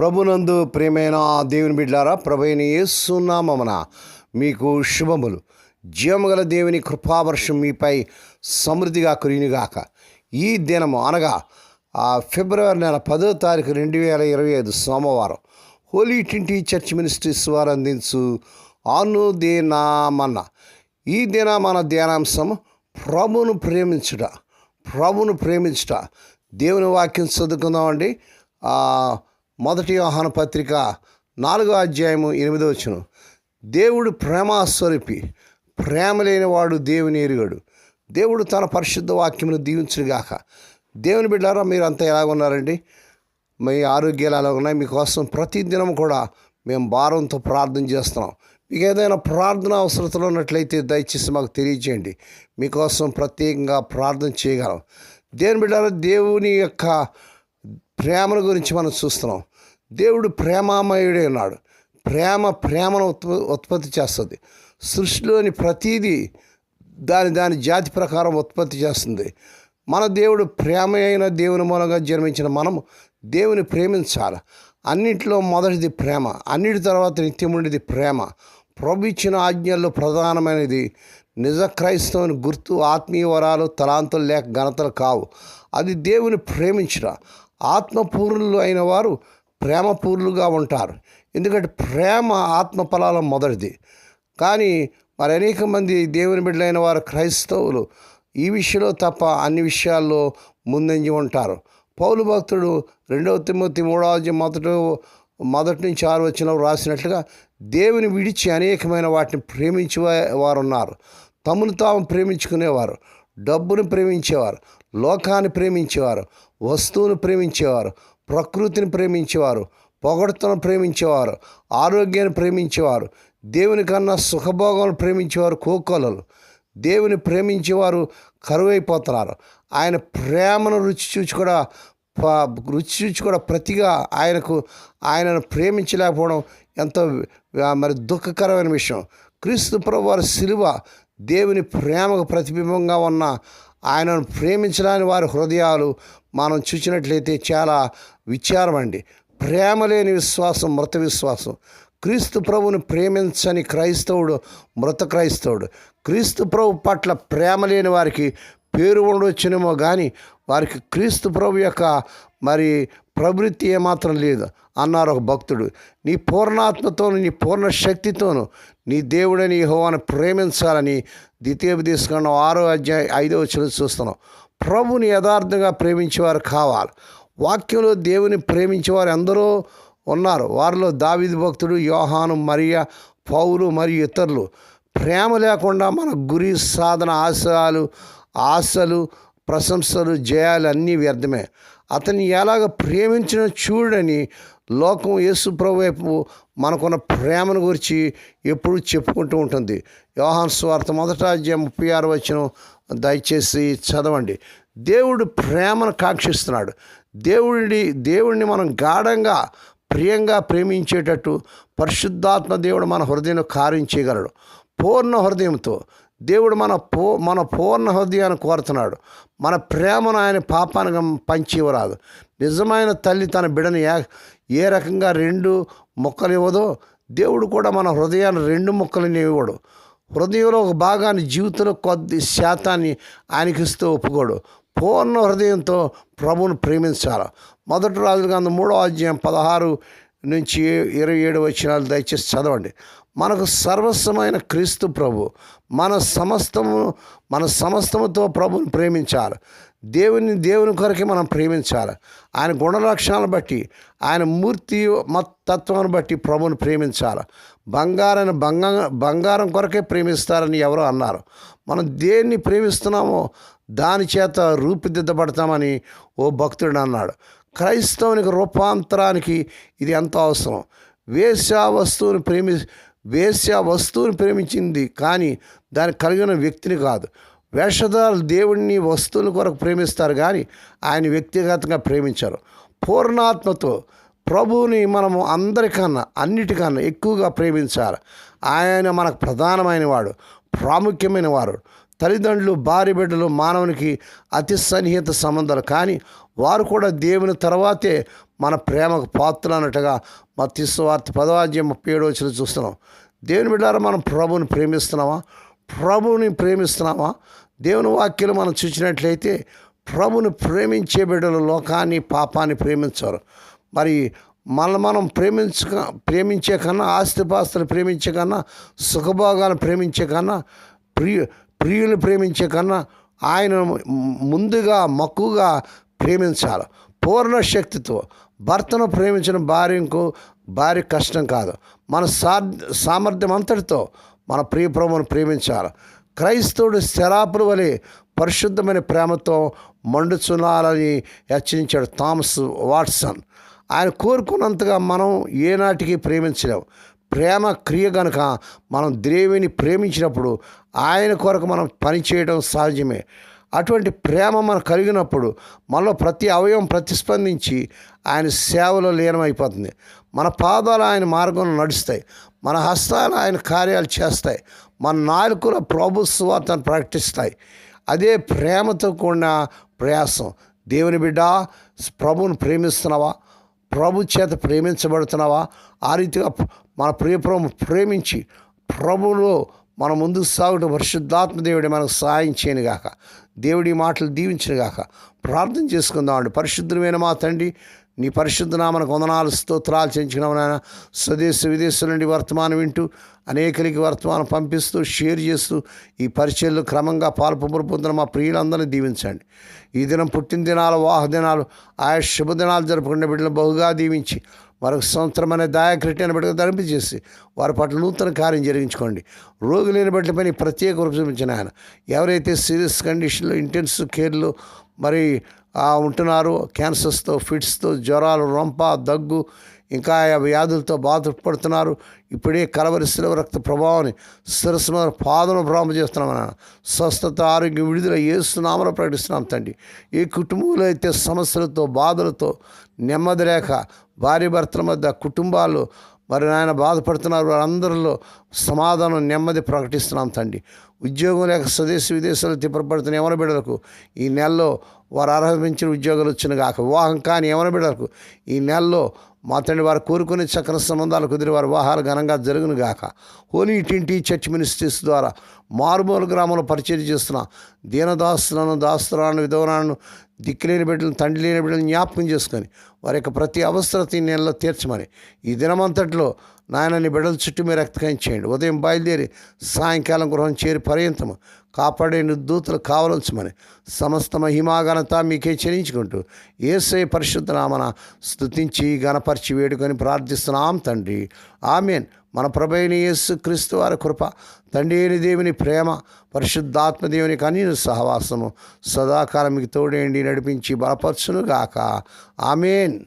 ప్రభునందు ప్రేమైన దేవుని బిడ్డారా ప్రభైన యేసునామమున మీకు శుభములు. జీవముగల దేవుని కృపావర్షం మీపై సమృద్ధిగా కురినిగాక ఈ దినము అనగా ఫిబ్రవరి నెల పదో తారీఖు రెండు వేల ఇరవై ఐదు సోమవారం హోలీ ట్వంటీ చర్చ్ మినిస్ట్రీస్ వారు అందించు ఆను దేనామన్న ఈ దిన మన ధ్యానాంశం ప్రభును ప్రేమించుట ప్రభును ప్రేమించుట. దేవుని వాక్యం చదువుకుందామండి. మొదటి ఆహ్వాన పత్రిక నాలుగో అధ్యాయము ఎనిమిదో వచ్చును దేవుడు ప్రేమాస్వరూపి ప్రేమ లేనివాడు దేవుని ఎరుగడు. దేవుడు తన పరిశుద్ధ వాక్యమును దీవించుగాక దేవుని బిడ్డారా మీరు అంతా ఎలా ఉన్నారండి? మీ ఆరోగ్యాలు ఎలా ఉన్నాయి? మీకోసం ప్రతిదినం కూడా మేము భారంతో ప్రార్థన చేస్తున్నాం. మీకు ఏదైనా ప్రార్థన అవసరతలు ఉన్నట్లయితే దయచేసి మాకు తెలియజేయండి. మీకోసం ప్రత్యేకంగా ప్రార్థన చేయగలం. దేవుని బిడ్డారా దేవుని యొక్క ప్రేమను గురించి మనం చూస్తున్నాం. దేవుడు ప్రేమామయుడే ఉన్నాడు ప్రేమ ప్రేమను ఉత్ప ఉత్పత్తి చేస్తుంది. సృష్టిలోని ప్రతీదీ దాని దాని జాతి ప్రకారం ఉత్పత్తి చేస్తుంది. మన దేవుడు ప్రేమ అయిన దేవుని మూలంగా జన్మించిన మనము దేవుని ప్రేమించాలి. అన్నింటిలో మొదటిది ప్రేమ అన్నిటి తర్వాత నిత్యముండిది ప్రేమ. ప్రభు ఇచ్చిన ఆజ్ఞల్లో ప్రధానమైనది నిజ క్రైస్తవుని గుర్తు ఆత్మీయ వరాలు తలాంతులు లేక ఘనతలు కావు. అది దేవుని ప్రేమించిన ఆత్మపూర్ణులు అయిన వారు ప్రేమపూర్లుగా ఉంటారు. ఎందుకంటే ప్రేమ ఆత్మ ఫలాల మొదటిది. కానీ మరి అనేక మంది దేవుని బిడ్డలైన వారు క్రైస్తవులు ఈ విషయంలో తప్ప అన్ని విషయాల్లో ముందంజి ఉంటారు. పౌలు భక్తుడు రెండవ తిమ్మతి మూడవ మొదటి మొదట మొదటి నుంచి ఆరు వచ్చిన రాసినట్లుగా దేవుని విడిచి అనేకమైన వాటిని ప్రేమించే వారు ఉన్నారు తమను తాము ప్రేమించుకునేవారు డబ్బును ప్రేమించేవారు లోకాన్ని ప్రేమించేవారు వస్తువును ప్రేమించేవారు ప్రకృతిని ప్రేమించేవారు పొగడతను ప్రేమించేవారు ఆరోగ్యాన్ని ప్రేమించేవారు దేవుని కన్నా సుఖభోగాలను ప్రేమించేవారు కోకోలలు. దేవుని ప్రేమించేవారు కరువైపోతున్నారు. ఆయన ప్రేమను రుచి చూచి కూడా ప- రుచి చూచి కూడా ప్రతిగా ఆయనకు ఆయనను ప్రేమించలేకపోవడం ఎంతో మరి దుఃఖకరమైన విషయం. క్రీస్తు ప్రభు వారి సిలువ దేవుని ప్రేమకు ప్రతిబింబంగా ఉన్న ఆయనను ప్రేమించడానికి వారి హృదయాలు మనం చూసినట్లయితే చాలా విచారం అండి. ప్రేమ లేని విశ్వాసం మృత విశ్వాసం. క్రీస్తు ప్రభుని ప్రేమించని క్రైస్తవుడు మృత క్రైస్తవుడు. క్రీస్తు ప్రభు పట్ల ప్రేమ లేని వారికి పేరు ఉండవచ్చునేమో కానీ వారికి క్రీస్తు ప్రభు యొక్క మరి ప్రవృత్తి ఏమాత్రం లేదు అన్నారు ఒక భక్తుడు. నీ పూర్ణాత్మతోను నీ పూర్ణ శక్తితోను నీ దేవుడని హోవాను ప్రేమించాలని ద్వితీయోపదేశం ఆరో అధ్యాయ ఐదో వచ్చిన చూస్తున్నాం. ప్రభుని యథార్థంగా ప్రేమించేవారు కావాలి. వాక్యంలో దేవుని ప్రేమించేవారు ఎందరో ఉన్నారు. వారిలో దావిది భక్తుడు యోహాను మరియా పౌలు మరియు ఇతరులు. ప్రేమ లేకుండా మన గురి సాధన ఆశయాలు ఆశలు ప్రశంసలు జయాలు అన్నీ వ్యర్థమే. అతన్ని ఎలాగ ప్రేమించిన చూడని లోకం యేసు వైపు మనకున్న ప్రేమను గురించి ఎప్పుడు చెప్పుకుంటూ ఉంటుంది. యోహాన్ స్వార్థ మొదట అధ్యాయం ముప్పై ఆరు వచ్చిన దయచేసి చదవండి. దేవుడు ప్రేమను కాంక్షిస్తున్నాడు. దేవుడి దేవుడిని మనం గాఢంగా ప్రియంగా ప్రేమించేటట్టు పరిశుద్ధాత్మ దేవుడు మన హృదయం కార్యం చేయగలడు. పూర్ణ హృదయంతో దేవుడు మన పూ మన పూర్ణ హృదయాన్ని కోరుతున్నాడు. మన ప్రేమను ఆయన పాపానికి పంచివరాదు. నిజమైన తల్లి తన బిడని ఏ ఏ రకంగా రెండు మొక్కలు ఇవ్వదో దేవుడు కూడా మన హృదయాన్ని రెండు మొక్కలని ఇవ్వడు. హృదయంలో ఒక భాగాన్ని జీవితంలో కొద్ది శాతాన్ని ఆయనకి ఇస్తూ ఒప్పుకోడు. పూర్ణ హృదయంతో ప్రభువును ప్రేమించాలి. మొదటి రాజుల గ్రంథం మూడో అధ్యాయం పదహారు నుంచి ఇరవై ఏడు వచ్చినాలు దయచేసి చదవండి. మనకు సర్వస్వమైన క్రీస్తు ప్రభు మన సమస్తము మన సమస్తముతో ప్రభుని ప్రేమించాలి. దేవుని దేవుని కొరకే మనం ప్రేమించాలి. ఆయన గుణలక్షణాలను బట్టి ఆయన మూర్తి మత్ తత్వాన్ని బట్టి ప్రభుని ప్రేమించాలి. బంగారాన్ని బంగ బంగారం కొరకే ప్రేమిస్తారని ఎవరో అన్నారు. మనం దేన్ని ప్రేమిస్తున్నామో దాని చేత రూపుదిద్దబడతామని ఓ భక్తుడు అన్నాడు. క్రైస్తవునికి రూపాంతరానికి ఇది ఎంతో అవసరం. వేశ్యా వస్తువుని ప్రేమి వేశ్య వస్తువుని ప్రేమించింది కానీ దానికి కలిగిన వ్యక్తిని కాదు. వేషధారులు దేవుడిని వస్తువుల కొరకు ప్రేమిస్తారు కానీ ఆయన వ్యక్తిగతంగా ప్రేమించారు. పూర్ణాత్మతో ప్రభువుని మనము అందరికన్నా అన్నిటికన్నా ఎక్కువగా ప్రేమించాలి. ఆయన మనకు ప్రధానమైన వాడు ప్రాముఖ్యమైన వారు తల్లిదండ్రులు భార్య బిడ్డలు మానవునికి అతి సన్నిహిత సంబంధాలు. కానీ వారు కూడా దేవుని తర్వాతే మన ప్రేమకు పాత్రలు అన్నట్టుగా మా తీసువార్త పదవాద్యం ముప్పై ఏడు వచ్చిన చూస్తున్నాం. దేవుని బిడ్డారా మనం ప్రభువుని ప్రేమిస్తున్నామా? ప్రభువుని ప్రేమిస్తున్నామా? దేవుని వాక్యలు మనం చూసినట్లయితే ప్రభుని ప్రేమించే బిడ్డలు లోకాన్ని పాపాన్ని ప్రేమించారు. మరి మన మనం ప్రేమించ ప్రేమించే కన్నా ఆస్తిపాస్తులు ప్రేమించే కన్నా సుఖభోగాలను ప్రేమించే కన్నా ప్రియ ప్రియులు ప్రేమించే కన్నా ఆయన ముందుగా మక్కువగా ప్రేమించాలి. పూర్ణ శక్తితో భర్తను ప్రేమించిన భార్యకు భార్య కష్టం కాదు. మన సా సామర్థ్యం అంతటితో మన ప్రియ ప్రభువును ప్రేమించాలి. క్రైస్తవుడు శరాపుల వలె పరిశుద్ధమైన ప్రేమతో మండుచునాలని హెచ్చరించాడు థామస్ వాట్సన్. ఆయన కోరుకున్నంతగా మనం ఏనాటికి ప్రేమించలేము ప్రేమ క్రియ కనుక మనం దేవుని ప్రేమించినప్పుడు ఆయన కొరకు మనం పనిచేయడం సహజమే. అటువంటి ప్రేమ మనకు కలిగినప్పుడు మనలో ప్రతి అవయవం ప్రతిస్పందించి ఆయన సేవలో లీనమైపోతుంది. మన పాదాలు ఆయన మార్గంలో నడుస్తాయి. మన హస్తాలు ఆయన కార్యాలు చేస్తాయి. మన నాలుకలో ప్రభు స్వార్థను ప్రకటిస్తాయి. అదే ప్రేమతో కూడిన ప్రయాసం. దేవుని బిడ్డ ప్రభువును ప్రేమిస్తున్నావా? ప్రభు చేత ప్రేమించబడుతున్నావా? ఆ రీతిగా మన ప్రియప్రభు ప్రేమించి ప్రభులో మన ముందుకు సాగుట పరిశుద్ధాత్మ దేవుడి మనకు సహాయం చేయను గాక. దేవుడి మాటలు దీవించిన గాక. ప్రార్థన చేసుకుందామండి. పరిశుద్ధమైన మా తండ్రి నీ పరిశుద్ధనామనకు వందనాలు స్తోత్రాలు చెంచుకున్నాము నాయన. స్వదేశ విదేశాల నుండి వర్తమానం వింటూ అనేకలకి వర్తమానం పంపిస్తూ షేర్ చేస్తూ ఈ పరిచయలు క్రమంగా పాల్పొంపులు పొందిన మా ప్రియులందరినీ దీవించండి. ఈ దినం పుట్టిన దినాలు వాహ దినాలు ఆయా శుభదినాలు జరుపుకునే బిడ్డలు బహుగా దీవించి వారికి సంవత్సరం అనే దాయకృత్యాన్ని బిడ్డగా ధరింపజేసి వారి పట్ల నూతన కార్యం జరిగించుకోండి. రోగి లేని బిడ్డలపై పని ప్రత్యేక రూపించిన ఆయన ఎవరైతే సీరియస్ కండిషన్లో ఇంటెన్సివ్ కేర్లో మరి ఉంటున్నారు. క్యాన్సర్స్తో ఫిట్స్తో జ్వరాలు రొంప దగ్గు ఇంకా వ్యాధులతో బాధపడుతున్నారు. ఇప్పుడే కలవరి శిలవ రక్త ప్రభావాన్ని శిరస్సు మీద పాదను ప్రభావం చేస్తున్నాం నాన్న స్వస్థత ఆరోగ్యం విడుదల ఏస్తున్నామని ప్రకటిస్తున్నాం తండ్రి. ఏ కుటుంబంలో అయితే సమస్యలతో బాధలతో నెమ్మది లేక భార్య భర్తల మధ్య కుటుంబాలు మరి నాయన బాధపడుతున్నారు వారందరిలో సమాధానం నెమ్మది ప్రకటిస్తున్నాం తండ్రి. ఉద్యోగం లేక స్వదేశ విదేశాలు తిప్పబడుతున్న యవన బిడ్డలకు ఈ నెలలో వారు అర్హమించిన ఉద్యోగాలు వచ్చిన కాక వివాహం కాని యవన బిడ్డలకు ఈ నెలలో మా తండ్రి వారు కోరుకునే చక్ర సంబంధాలు కుదిరి వారి వివాహాలు ఘనంగా జరుగును గాక. హోలీ టింటి చర్చ్ మినిస్ట్రీస్ ద్వారా మారుమూల గ్రామంలో పరిచయం చేస్తున్న దీనదాస్తులను దాస్తులను విధవరాలను దిక్కులేని బిడ్డలను తండ్రి లేని బిడ్డలను జ్ఞాపకం చేసుకొని వారి యొక్క ప్రతి అవసరత ఈ నెలలో తీర్చమని ఈ దినమంతట్లో నాయన నీ బిడ్డల చుట్టూ మీరు రక్తకాయం చేయండి. ఉదయం బయలుదేరి సాయంకాలం గృహం చేరి పర్యంతము కాపాడే దూతలు కావలసమని సమస్త మహిమాఘనత మీకే చెల్లించుకుంటూ ఏసై పరిశుద్ధ నామన గణపరిచి వేడుకొని ప్రార్థిస్తున్నాం తండ్రి. ఆమెన్. మన ప్రభైన యేసు క్రీస్తు వారి కృప తండ్రి అయిన దేవుని ప్రేమ పరిశుద్ధాత్మ దేవుని కనీన సహవాసము సదాకాలం మీకు తోడేండి నడిపించి బలపరచునుగాక. ఆమెన్.